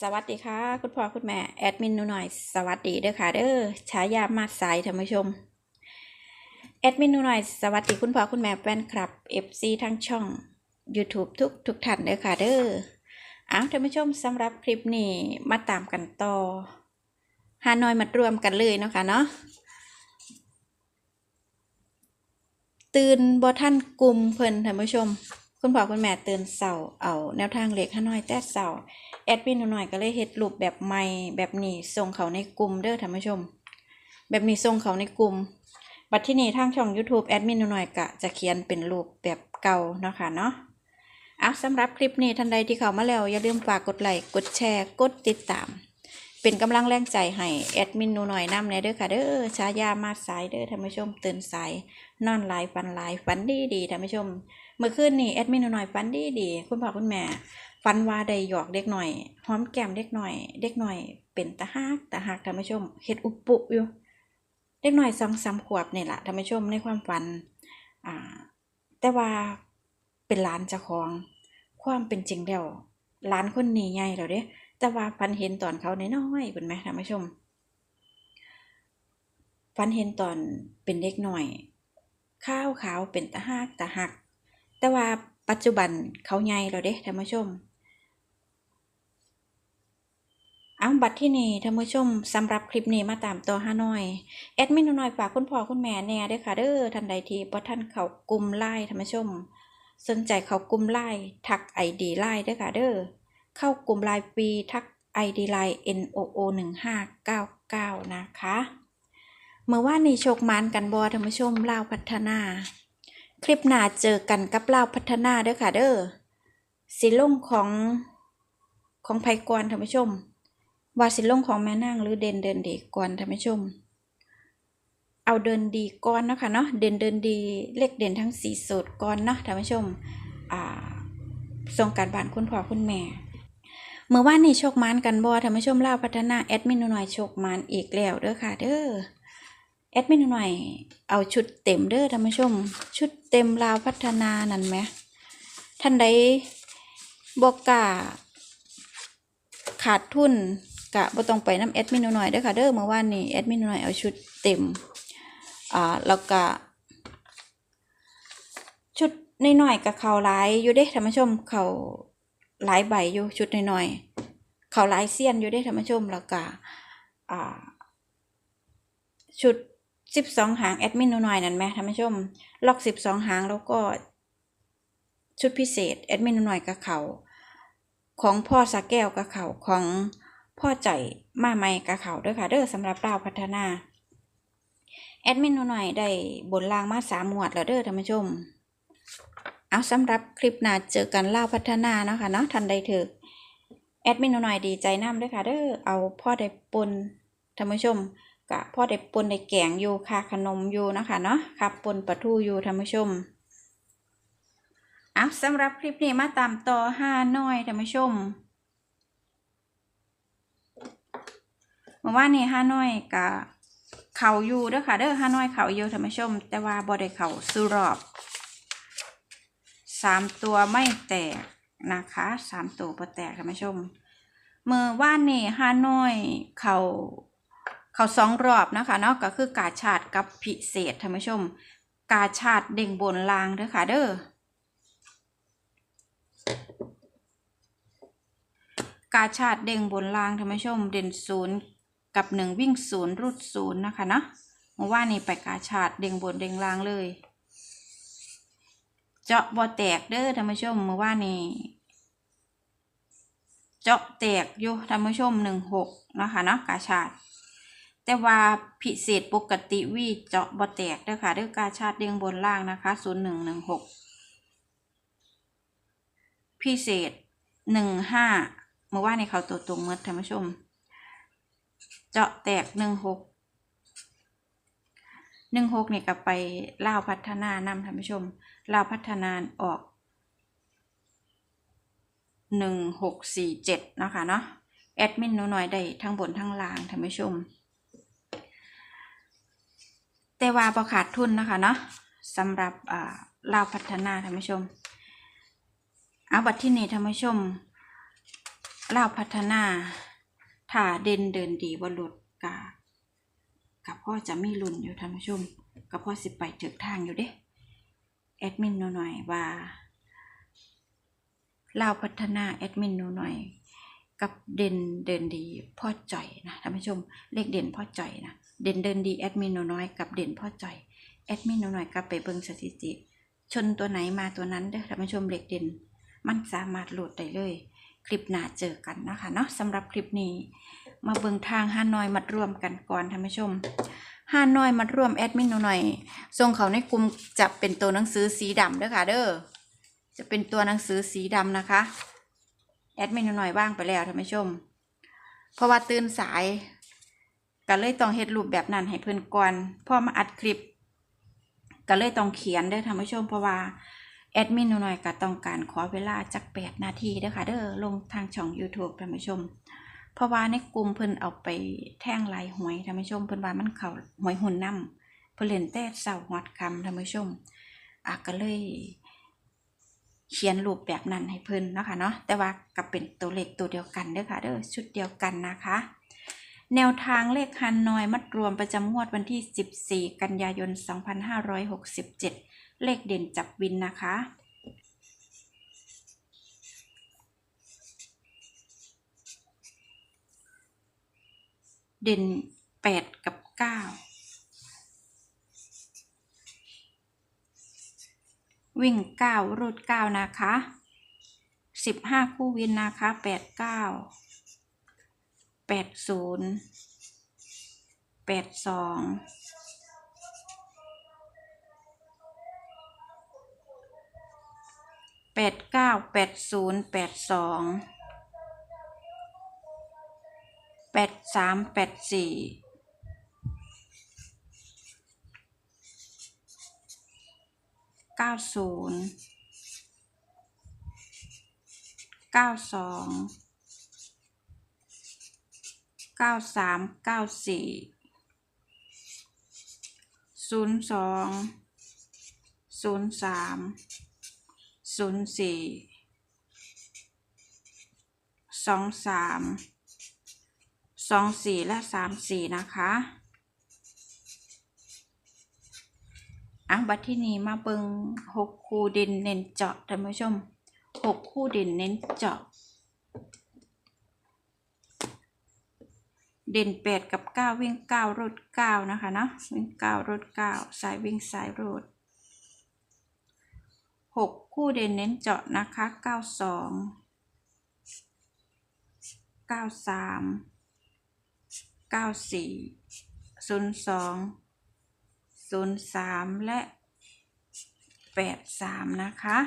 สวัสดีค่ะ คุณพ่อคุณแม่แอดมินหนูหน่อย สวัสดีเด้อค่ะเด้อฉายามาสายท่านผู้ชมแอดมินหนูหน่อยสวัสดีคุณพ่อคุณแม่แฟนคลับ FC ทั้งช่อง YouTube ทุกทุกท่านเด้อค่ะเด้อเอาท่านผู้ชมสำหรับคลิปนี้มาตามกันต่อฮานอยมารวมกันเลยเนาะค่ะเนาะตื่นบ่ท่านกลุ่มเพิ่นท่านผู้ชม คุณพ่อคุณแม่ตื่นเสาเอาแนวทางเล็กฮานอยแต่เสา แอดมินหน่อยก็เลยเฮ็ดรูปแบบใหม่แบบนี้ส่งเขาในกลุ่มเด้อท่านผู้ชม แบบนี้ส่งเขาในกลุ่ม บัดที่นี่ทางช่อง YouTube แอดมินหน่อยก็จะเขียนเป็นรูปแบบเก่าเนาะค่ะเนาะอะสำหรับคลิปนี้ท่านใดที่เข้ามาแล้ว อย่าลืมฝากกดไลค์กดแชร์กดติดตาม เป็นกำลังแรงใจให้แอดมินหน่อยนำในเด้อค่ะเด้อชายามาสายเด้อท่านผู้ชมตื่นสายนอนหลายฝันหลายฝันดีดีท่านผู้ชมเมื่อคืนนี้แอดมินหน่อยฝันดีดีคุณพ่อคุณแม่ ฟันว่าได้หยอกเด็กหน่อยหอมแก้มเด็กหน่อย เด็กหน่อย เป็นตาฮักตาฮักท่านผู้ชมเฮ็ดอุปปุอยู่เด็กหน่อยสองสามขวบนี่แหละท่านผู้ชมในความฝันอ่าแต่ว่าเป็นหลานเจ้าของความเป็นจริงแล้วหลานคนนี้ใหญ่แล้วเด้แต่ว่าฝันเห็นตอนเขาน้อยๆเป็นไหมท่านผู้ชมฝันเห็นตอนเป็นเด็กหน่อย ข้าวขาวเป็นตาฮักตาฮัก แต่ว่าปัจจุบันเขาใหญ่แล้วเด้ท่านผู้ชม เอาบัตรที่นี่ท่านผู้ชมสำหรับคลิปนี้มาตามตัวฮานอยแอดมินหน่อยฝากคุณพ่อคุณแม่แน่เด้วยค่ะเด้อท่านใดที่บ่ท่านเขากลุ่มไล่ท่านผู้ชม สนใจเขากลุ่มไล่ทักไอดีไล่เด้อค่ะเด้อเข้ากลุ่มไลน์ฟรีทักไอดีไลน์ N O O หนึ่งห้าเก้าเก้านะคะ เมื่อว่านนี้โชคมานกันบอท่านผู้ชมเล่าพัฒนา คลิปหน้าเจอกันกับเล่าพัฒนาเด้อค่ะเด้อสิลงของของไพกรท่านผู้ชม วาสิลงของแม่นางหรือเด่นเดินดีก่อนท่านผู้ชม เอาเดินดีก่อนเนาะค่ะเนาะเด่นเดินดีเลขเด่นทั้งสี่สูตรก่อนเนาะท่านผู้ชมอ่าส่งการบ้านคุณพ่อคุณแม่เมื่อวานนี้โชคมานกันบ่ท่านผู้ชมลาวพัฒนาแอดมินหน่อยโชคมานอีกแล้วเด้อค่ะ เด้อแอดมินหน่อยเอาชุดเต็มเด้อท่านผู้ชม ชุดเต็มลาวพัฒนานั่นไหมท่านใดบอกกล้าขาดทุน กะบ่ต้องไปน้ำแอดมินหน่อยเด้อค่ะเด้อเมื่อวานนี้แอดมินหน่อยเอาชุดเต็มอ่าแล้วก็ชุดน้อยๆกับเขาหลายอยู่เด้ท่านผู้ชมเขาหลายใบอยู่ชุดน้อยๆเขาหลายเสี้ยนอยู่เด้ท่านผู้ชมแล้วก็อ่าชุดสิบสองหางแอดมินหน่อยนั่นไหมท่านผู้ชม ล็อกสิบสองหางแล้วก็ชุดพิเศษแอดมินหน่อยกับเขาของพ่อสาแก้วกับเขาของ พ่อใจมาไม่กับเขาด้วยค่ะ เด้อสำหรับดาพัฒนา แอดมินหน่อยได้บนล่างมาสามหมวดแล้วเด้อท่านผู้ชม เอาสำหรับคลิปหน้าเจอกันเล่าพัฒนาเนาะค่ะเนาะทันใดเถอะแอดมินหน่อยดีใจน้ำด้วยค่ะเด้อเอาพ่อได้ปนท่านผู้ชมกะพ่อได้ปนได้แกงอยู่ค่ะขนมอยู่นะคะเนาะค่ะปนปลาทูอยู่ท่านผู้ชมอะสำหรับคลิปนี้มาตามต่อห้าน้อยท่านผู้ชม เมื่อวานนี้ห้าน้อยกะเขาอยู่เด้อค่ะเด้อห้าน้อยเขาอยู่ท่านผู้ชม แต่ว่าบ่ได้เขาสู่รอบสามตัวไม่แตกนะคะสามตัวบ่แตกท่านผู้ชมเมื่อวานนี้ห้าน้อยเขาเขาสองรอบนะคะเนาะก็คือกาชาดกับพิเศษท่านผู้ชม กาชาดเด้งบนลางเด้อค่ะเด้อกาชาติเด้งบนรางท่านผู้ชมเด่นศูนย์ กับหนึ่งวิ่งศูนย์รุดศูนย์นะคะเนาะเมื่อว่านนี้ไปกาชาติเด้งบนเด้งรางเลย เจาะบ่แตกเด้อท่านผู้ชมเมื่อว่านนี้เจาะแตกอยู่ท่านผู้ชมหนึ่งหกนะคะเนาะกาชาติแต่ว่าพิเศษปกติวีเจาะบ่แตกเด้อค่ะเด้อกาชาติเด้งบนล่างนะคะศูนย์หนึ่งหนึ่งหกพิเศษหนึ่งห้าเมื่อวาในเขาตัวตรงเมื่อท่านผู้ชม เจาะแตกหนึ่งหกหนึ่งหกนี่ก็ไปล่าพัฒนานำท่านผู้ชมล่าพัฒนานออกหนึ่งหกสี่เจ็ดเนาะคะเนาะแอดมินหนูหน่อยได้ทั้งบนทั้งล่างท่านผู้ชม แต่ว่าประขาดทุนนะคะเนาะสำหรับอ่าล่าพัฒนาท่านผู้ชม เอาบัตรที่นี่ท่านผู้ชมล่าพัฒนา ถ้าเด่นเดินดีบ่หลุดกะกับพ่อจะไม่ลุนอยู่ท่านผู้ชมกับพ่อสิไปถึกทางอยู่เด้แอดมินหนูหน่อยว่าลาวพัฒนาแอดมินหนูหน่อยกับเด่นเดินดีพ่อจ่อยนะท่านผู้ชมเลขเด่นพ่อจ่อยนะเด่นเดินดีแอดมินหนูน้อยกับเด่นพ่อจ่อยแอดมินหนูหน่อยกลับไปเบิ่งสถิติชนตัวไหนมาตัวนั้นเด้อท่านผู้ชมเลขเด่น มันสามารถโหลดได้เลย คลิปหน้าเจอกันนะคะเนาะสำหรับคลิปนี้มาเบิ่งทางฮานอยมัดรวมกันก่อนท่านผู้ชมฮานอยมัดรวมแอดมินหนูหน่อยส่งเขาในกลุ่มจะเป็นตัวหนังสือสีดำเด้อค่ะ เด้อจะเป็นตัวหนังสือสีดำนะคะแอดมินหนูหน่อยว่างไปแล้วท่านผู้ชม เพราะว่าตื่นสายก็เลยต้องเฮ็ดรูปแบบนั้นให้เพื่อนก่อนพอมาอัดคลิปก็เลยต้องเขียนเด้อท่านผู้ชมเพราะว่า แอดมินหน่อยก็ต้องการขอเวลาจักแปดนาทีเด้อค่ะเด้อลงทางช่อง YouTube ท่านผู้ชม เพราะว่าในกลุ่มเพิ่นเอาไปแท่งลายหวยท่านผู้ชมเพิ่นว่ามันเขาหวยหุ่นนำเพิ่นเล่นแต่เสาร์ฮอดคำท่านผู้ชมอะก็เลยเขียนรูปแบบนั้นให้เพิ่นนะคะเนาะแต่ว่าก็เป็นตัวเลขตัวเดียวกันเด้อค่ะเด้อชุดเดียวกันนะคะ แนวทางเลขฮันนอยมัดรวมประจำงวดวันที่ 14 กันยายน 2567 เลขเด่นจับวินนะคะ เด่น 8 กับ 9 วิ่ง 9 รูด 9 นะคะ 15 คู่วินนะคะ 8 9 80 82 แปดเก้าแปดศูนย์แปดสองแปดสามแปดสี่เก้าศูนย์เก้าสองเก้าสามเก้าสี่ศูนย์สองศูนย์สาม ศูนย์สี่สองสามสองสี่และสามสี่นะคะอะบัดที่นี้มาเบิงหกคู่เด่นเน้นเจาะท่านผู้ชมหกคู่เด่นเน้นเจาะ เด่นแปดกับเก้าวิ่งเก้ารถเก้านะคะเนาะวิ่งเก้ารถเก้าสายวิ่งสายรถ หกคู่เด่นเน้นเจาะนะคะเก้าสองเก้าสามเก้าสี่ศูนย์สองศูนย์สามและแปดสามนะคะ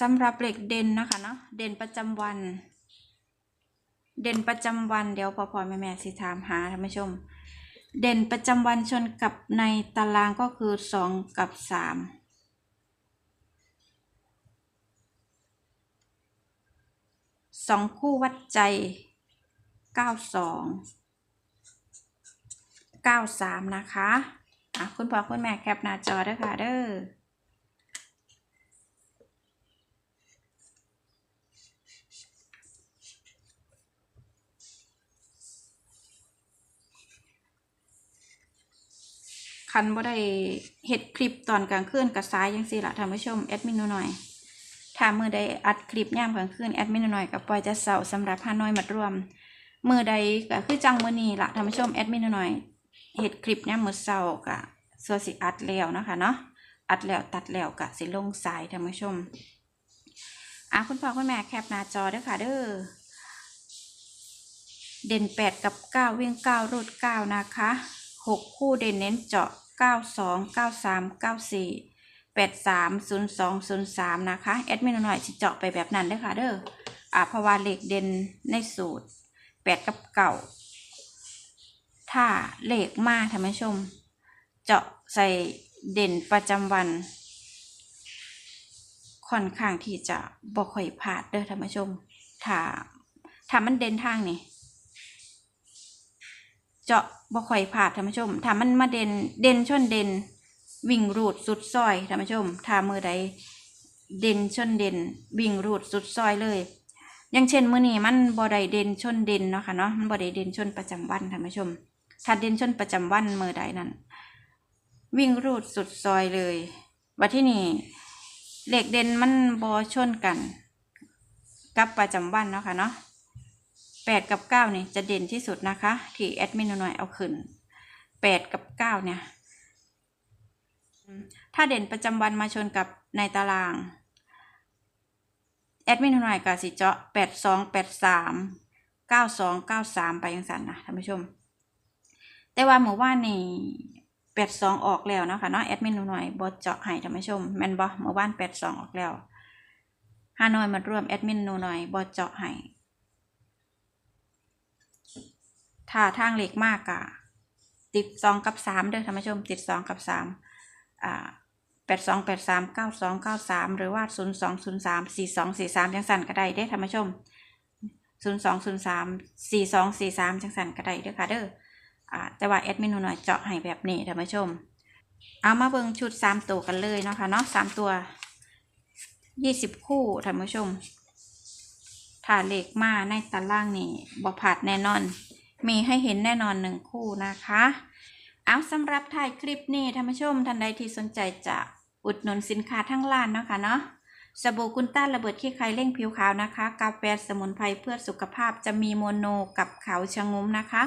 สำหรับเหล็กเด่นนะคะเนาะเด่นประจำวัน เด่นประจำวันเดี๋ยวพอพอแม่แม่ๆสิถามหาท่านผู้ชม เด่นประจำวันชนกับในตารางก็คือสองกับสามสองคู่วัดใจเก้าสองเก้าสามนะคะ อะ คุณพ่อคุณแม่แคปหน้าจอด้วยค่ะเด้อ คันบ่ได้เฮ็ดคลิปตอนกลางคืนกับสายยังสิละท่านผู้ชมแอดมินหน่อยถ้ามือใดอัดคลิปย่ามกลางคืนแอดมินหน่อยกับปล่อยจะเสาสำหรับฮาน้อยมัดรวมมือใดก็คือจังมือนี้ละท่านผู้ชมแอดมินหน่อยเฮ็ดคลิปย่ามมือเสากะส่วนสิอัดแล้วนะคะเนาะอัดแล้วตัดแล้วกะสิลงสายท่านผู้ชมอะคุณพ่อคุณแม่แคปหน้าจอเด้อค่ะเด้อเด่นแปดกับเก้าวิ่งเก้ารูดเก้านะคะหกคู่เด่นเน้นเจาะ เก้าสองเก้าสามเก้าสี่แปดสามศูนย์สองศูนย์สามนะคะ แอดมินหน่อยสิเจาะไปแบบนั้นเด้อค่ะเด้ออ่าเพราะว่าเลขเด่นในสูตรแปดกับเก่าถ้าเลขมาท่านผู้ชม เจาะใส่เด่นประจำวัน ค่อนข้างที่จะบ่ค่อยพลาดเด้อท่านผู้ชมถ้าถ้ามันเด่นทางนี่ เจาะบ่ค่อยพลาดท่านผู้ชมถ้ามันมาเด่นเด่นชนเด่นวิ่งรูดสุดซอยท่านผู้ชมถ้ามือใดเด่นชนเด่นวิ่งรูดสุดซอยเลยอย่างเช่นมือนี้มันบ่ได้เด่นชนเด่นเนาะค่ะเนาะมันบ่ได้เด่นชนประจำวันท่านผู้ชมถ้าเด่นชนประจำวันมือใดนั้นวิ่งรูดสุดซอยเลยว่าที่นี่เหลขเด่นมันบ่ชนกัน กับประจำวันเนาะค่ะเนาะ แปดกับเก้านี่จะเด่นที่สุดนะคะ ที่แอดมินหน่อยเอาขึ้นแปดกับเก้าเนี่ย ถ้าเด่นประจำวันมาชนกับในตาราง แอดมินหน่อยก็สิเจาะแปดสองแปดสามเก้าสองเก้าสามไปยังสันนะท่านผู้ชม แต่ว่าหมู่ว่านนี่แปดสองออกแล้วนะคะเนาะแอดมินหน่อยบอเจาะให้ท่านผู้ชมแมนบอหมู่ว่านแปดสองออกแล้วฮานอยมาร่วมแอดมินหน่อยบอเจาะให้ ถ้าทางเล็กมากอะติดสองกับสามเด้อท่านผู้ชมติดสองกับสามอ่าแปดสองแปดสามเก้าสองเก้าสามหรือว่าศูนย์สองศูนย์สามสี่สองสี่สามจังสันก็ได้เด้อท่านผู้ชมศูนย์สองศูนย์สามสี่สองสี่สามจังสันก็ได้เด้อค่ะเด้ออ่าแต่ว่าแอดมินหน่อยเจาะให้แบบนี้ท่านผู้ชม เอามาเบิ่งชุดสามตัวกันเลยเนาะค่ะเนาะสามตัวยี่สิบคู่ท่านผู้ชมถ้าเลขมาในตารางนี่บ่ผาดแน่นอน มีให้เห็นแน่นอนหนึ่งคู่นะคะ เอาสำหรับถ่ายคลิปนี้ท่านผู้ชมท่านใดที่สนใจจะอุดหนุนสินค้าทั้งร้านนะคะเนาะสบู่กุนต้านระเบิดขี้ไครเร่งผิวขาวนะคะ กาแฟสมุนไพรเพื่อสุขภาพจะมีโมโนกับเขาชะงุ้มนะคะ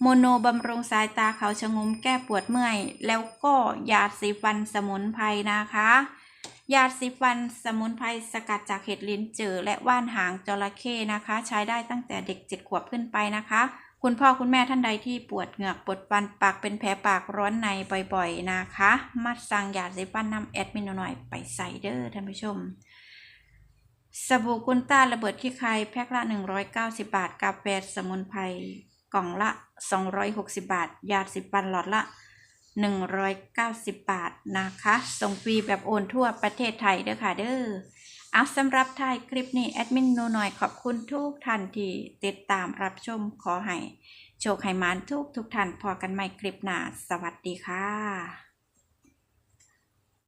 โมโนบำรุงสายตาเขาชะงุ้มแก้ปวดเมื่อย แล้วก็ยาสีฟันสมุนไพรนะคะ ยาสีฟันสมุนไพรสกัดจากเห็ดลิ้นจือและว่านหางจระเข้นะคะ ใช้ได้ตั้งแต่เด็กเจ็ดขวบขึ้นไปนะคะ คุณพ่อคุณแม่ท่านใดที่ปวดเหงือกปวดฟันปากเป็นแผลปากร้อนในบ่อยๆนะคะมัดสั่งยาสีฟันน้ำแอดมินหน่อยไปใส่เด้อท่านผู้ชมสบู่กุนต้าระเบิดขี้ใครแพ็คละ 190 บาท กาแฟสมุนไพรกล่องละ 260 บาท ยาสีฟันหลอดละ 190 บาทนะคะ ส่งฟรีแบบโอนทั่วประเทศไทยเด้อค่ะเด้อ เอาสำหรับท้ายคลิปนี้แอดมินโนหน่อยขอบคุณทุกท่านที่ติดตามรับชมขอให้โชคให้มานทุกทุกท่านพอกันใหม่คลิปหน้า สวัสดีค่ะ